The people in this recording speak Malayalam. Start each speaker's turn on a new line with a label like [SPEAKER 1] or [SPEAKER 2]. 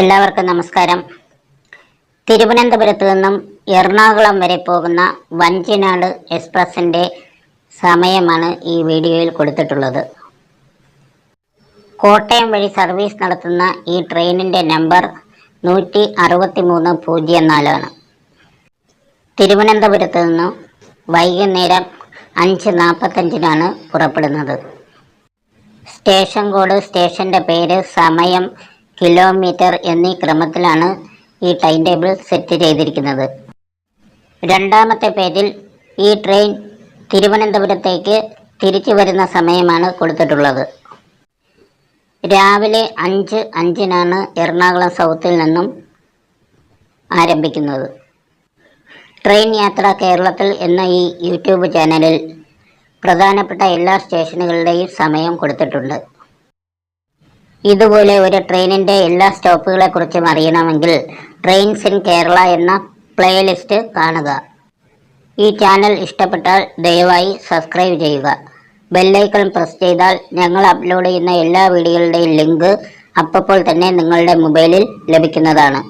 [SPEAKER 1] എല്ലാവർക്കും നമസ്കാരം. തിരുവനന്തപുരത്ത് നിന്നും എറണാകുളം വരെ പോകുന്ന വഞ്ചിനാട് എക്സ്പ്രസിന്റെ സമയമാണ് ഈ വീഡിയോയിൽ കൊടുത്തിട്ടുള്ളത്. കോട്ടയം വഴി സർവീസ് നടത്തുന്ന ഈ ട്രെയിനിന്റെ നമ്പർ നൂറ്റി അറുപത്തി മൂന്ന് പൂജ്യം നാലാണ്. തിരുവനന്തപുരത്ത് നിന്നും വൈകുന്നേരം അഞ്ച് നാൽപ്പത്തഞ്ചിനാണ് പുറപ്പെടുന്നത്. സ്റ്റേഷൻ കോഡ് സ്റ്റേഷന്റെ പേര് സമയം കിലോമീറ്റർ എന്നീ ക്രമത്തിലാണ് ഈ ടൈം ടേബിൾ സെറ്റ് ചെയ്തിരിക്കുന്നത്. രണ്ടാമത്തെ പേജിൽ ഈ ട്രെയിൻ തിരുവനന്തപുരത്തേക്ക് തിരിച്ചു വരുന്ന സമയമാണ് കൊടുത്തിട്ടുള്ളത്. രാവിലെ അഞ്ച് അഞ്ചിനാണ് എറണാകുളം സൗത്തിൽ നിന്നും ആരംഭിക്കുന്നത്. ട്രെയിൻ യാത്ര കേരളത്തിൽ എന്ന ഈ യൂട്യൂബ് ചാനലിൽ പ്രധാനപ്പെട്ട എല്ലാ സ്റ്റേഷനുകളുടെയും സമയം കൊടുത്തിട്ടുണ്ട്. ഇതുപോലെ ഒരു ട്രെയിനിന്റെ എല്ലാ സ്റ്റോപ്പുകളെക്കുറിച്ചും അറിയണമെങ്കിൽ ട്രെയിൻസ് ഇൻ കേരള എന്ന പ്ലേലിസ്റ്റ് കാണുക. ഈ ചാനൽ ഇഷ്ടപ്പെട്ടാൽ ദയവായി സബ്സ്ക്രൈബ് ചെയ്യുക. ബെല്ലൈക്കൺ പ്രസ് ചെയ്താൽ ഞങ്ങൾ അപ്ലോഡ് ചെയ്യുന്ന എല്ലാ വീഡിയോകളുടെയും ലിങ്ക് അപ്പോൾ തന്നെ നിങ്ങളുടെ മൊബൈലിൽ ലഭിക്കുന്നതാണ്.